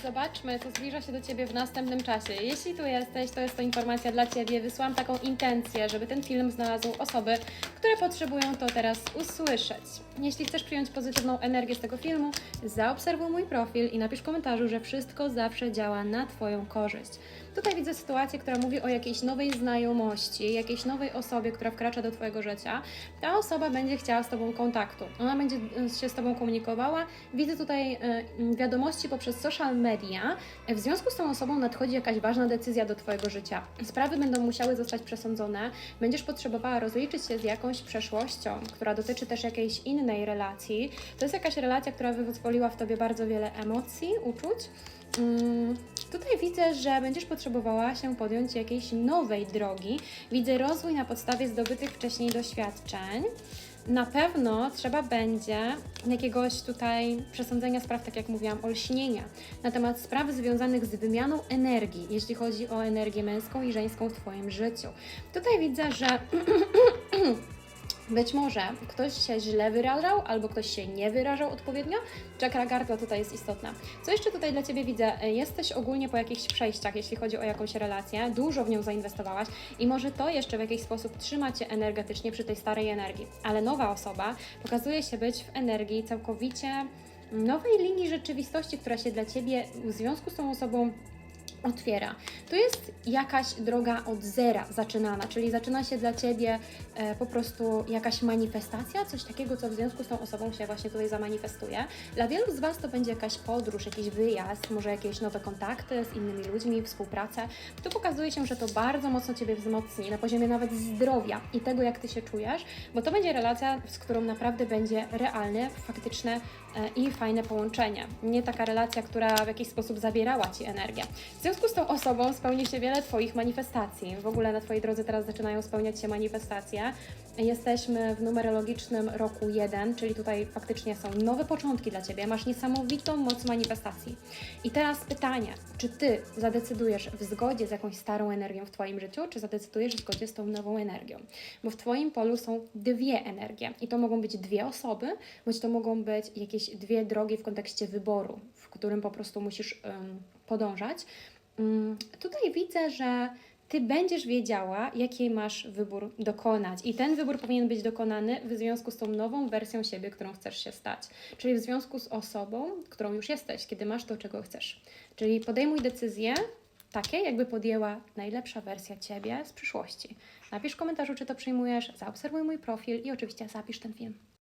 Zobaczmy, co zbliża się do Ciebie w następnym czasie. Jeśli tu jesteś, to jest to informacja dla Ciebie. Wysłałam taką intencję, żeby ten film znalazł osoby, które potrzebują to teraz usłyszeć. Jeśli chcesz przyjąć pozytywną energię z tego filmu, zaobserwuj mój profil i napisz w komentarzu, że wszystko zawsze działa na Twoją korzyść. Tutaj widzę sytuację, która mówi o jakiejś nowej znajomości, jakiejś nowej osobie, która wkracza do Twojego życia. Ta osoba będzie chciała z Tobą kontaktu. Ona będzie e, się z Tobą komunikowała. Widzę tutaj e, wiadomości poprzez social media. W związku z tą osobą nadchodzi jakaś ważna decyzja do Twojego życia. Sprawy będą musiały zostać przesądzone. Będziesz potrzebowała rozliczyć się z jakąś przeszłością, która dotyczy też jakiejś innej relacji. To jest jakaś relacja, która wyzwoliła w Tobie bardzo wiele emocji, uczuć. Mm, Tutaj widzę, że będziesz potrzebowała się podjąć jakiejś nowej drogi. Widzę rozwój na podstawie zdobytych wcześniej doświadczeń. Na pewno trzeba będzie jakiegoś tutaj przesądzenia spraw, tak jak mówiłam, olśnienia na temat spraw związanych z wymianą energii, jeśli chodzi o energię męską i żeńską w Twoim życiu. Tutaj widzę, że być może ktoś się źle wyrażał, albo ktoś się nie wyrażał odpowiednio. Czakra gardła tutaj jest istotna. Co jeszcze tutaj dla Ciebie widzę? E, Jesteś ogólnie po jakichś przejściach, jeśli chodzi o jakąś relację, dużo w nią zainwestowałaś i może to jeszcze w jakiś sposób trzyma Cię energetycznie przy tej starej energii. Ale nowa osoba pokazuje się być w energii całkowicie nowej linii rzeczywistości, która się dla Ciebie w związku z tą osobą otwiera. To jest jakaś droga od zera zaczynana, czyli zaczyna się dla Ciebie e, po prostu jakaś manifestacja, coś takiego, co w związku z tą osobą się właśnie tutaj zamanifestuje. Dla wielu z Was to będzie jakaś podróż, jakiś wyjazd, może jakieś nowe kontakty z innymi ludźmi, współpracę. Tu pokazuje się, że to bardzo mocno Ciebie wzmocni na poziomie nawet zdrowia i tego, jak Ty się czujesz, bo to będzie relacja, z którą naprawdę będzie realne, faktyczne e, i fajne połączenie. Nie taka relacja, która w jakiś sposób zabierała Ci energię. W związku z tą osobą spełni się wiele Twoich manifestacji. W ogóle na Twojej drodze teraz zaczynają spełniać się manifestacje. Jesteśmy w numerologicznym roku 1, czyli tutaj faktycznie są nowe początki dla Ciebie. Masz niesamowitą moc manifestacji. I teraz pytanie, czy Ty zadecydujesz w zgodzie z jakąś starą energią w Twoim życiu, czy zadecydujesz w zgodzie z tą nową energią? Bo w Twoim polu są dwie energie i to mogą być dwie osoby, bądź to mogą być jakieś dwie drogi w kontekście wyboru, w którym po prostu musisz podążać. Ym, tutaj widzę, że ty będziesz wiedziała, jaki masz wybór dokonać. I ten wybór powinien być dokonany w związku z tą nową wersją siebie, którą chcesz się stać. Czyli w związku z osobą, którą już jesteś, kiedy masz to, czego chcesz. Czyli podejmuj decyzje takie, jakby podjęła najlepsza wersja ciebie z przyszłości. Napisz w komentarzu, czy to przyjmujesz, zaobserwuj mój profil i oczywiście zapisz ten film.